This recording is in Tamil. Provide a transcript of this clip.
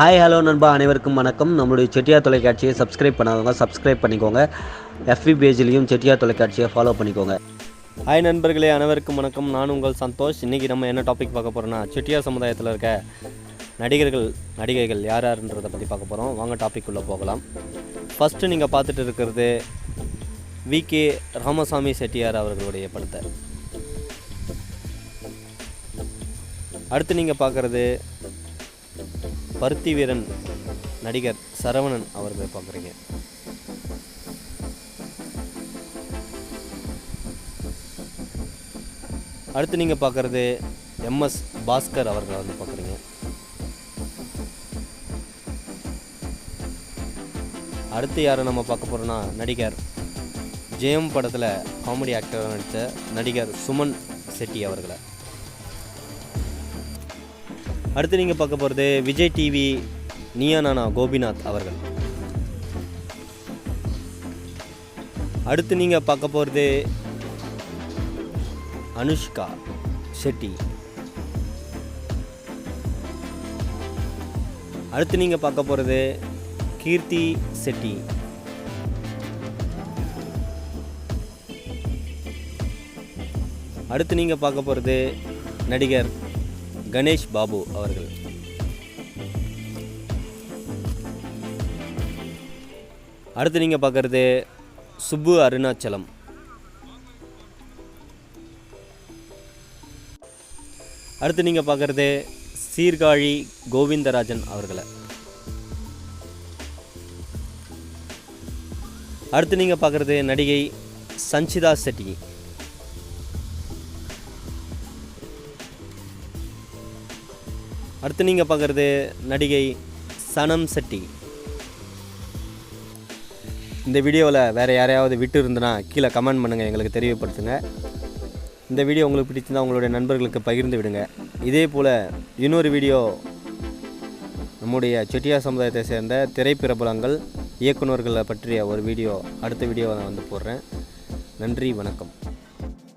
ஹாய் ஹலோ நண்பா. அனைவருக்கும் வணக்கம். நம்மளுடைய செட்டியார் தொலைக்காட்சியை சப்ஸ்கிரைப் பண்ணாதவங்க சப்ஸ்கிரைப் பண்ணிக்கோங்க. எஃபி பேஜ்லேயும் செட்டியார் தொலைக்காட்சியை ஃபாலோ பண்ணிக்கோங்க. ஹாய் நண்பர்களே. அனைவருக்கும் வணக்கம். நான் உங்கள் சந்தோஷ். இன்றைக்கி நம்ம என்ன டாபிக் பார்க்க போகிறோன்னா செட்டியார் சமுதாயத்தில் இருக்க நடிகர்கள் நடிகைகள் யார் யாருன்றதை பற்றி பார்க்க போகிறோம் வாங்க டாபிக் உள்ளே போகலாம். ஃபஸ்ட்டு நீங்கள் பார்த்துட்டு இருக்கிறது வி கே ராமசாமி செட்டியார் அவர்களுடைய படத்தை. அடுத்து நீங்கள் பார்க்குறது பருத்தி வீரன் நடிகர் சரவணன் அவர்களை பார்க்குறீங்க. அடுத்து நீங்கள் பார்க்குறது எம்எஸ் பாஸ்கர் அவர்களை வந்து பார்க்குறீங்க. அடுத்து யாரை நம்ம பார்க்க போகிறோன்னா நடிகர் ஜெயம் படத்தில் காமெடி ஆக்டராக நடித்த நடிகர் சுமன் செட்டி அவர்களை. அடுத்து நீங்கள் பார்க்க போகிறது விஜய் டிவி நியானானா கோபிநாத் அவர்கள். அடுத்து நீங்கள் பார்க்க போகிறது அனுஷ்கா ஷெட்டி. அடுத்து நீங்கள் பார்க்க போகிறது கீர்த்தி செட்டி அடுத்து நீங்கள் பார்க்க போகிறது நடிகர் கணேஷ் பாபு அவர்கள். அடுத்து நீங்கள் பார்க்குறது சுப்பு அருணாச்சலம். அடுத்து நீங்கள் பார்க்குறது சீர்காழி கோவிந்தராஜன் அவர்களை. அடுத்து நீங்கள் பார்க்குறது நடிகை சஞ்சிதா செட்டி. அடுத்து நீங்கள் பார்க்குறது நடிகை சனம் செட்டி. இந்த வீடியோவில் வேறு யாரையாவது விட்டு இருந்தனா கீழே கமெண்ட் பண்ணுங்கள் எங்களுக்கு தெரியப்படுத்துங்க. இந்த வீடியோ உங்களுக்கு பிடிச்சிருந்தால் உங்களுடைய நண்பர்களுக்கு பகிர்ந்து விடுங்க. இதே போல் இன்னொரு வீடியோ நம்முடைய செட்டியார் சமுதாயத்தை சேர்ந்த திரைப்பிரபலங்கள் இயக்குநர்களை பற்றிய ஒரு வீடியோ அடுத்த வீடியோவை நான் வந்து போடுறேன். நன்றி வணக்கம்.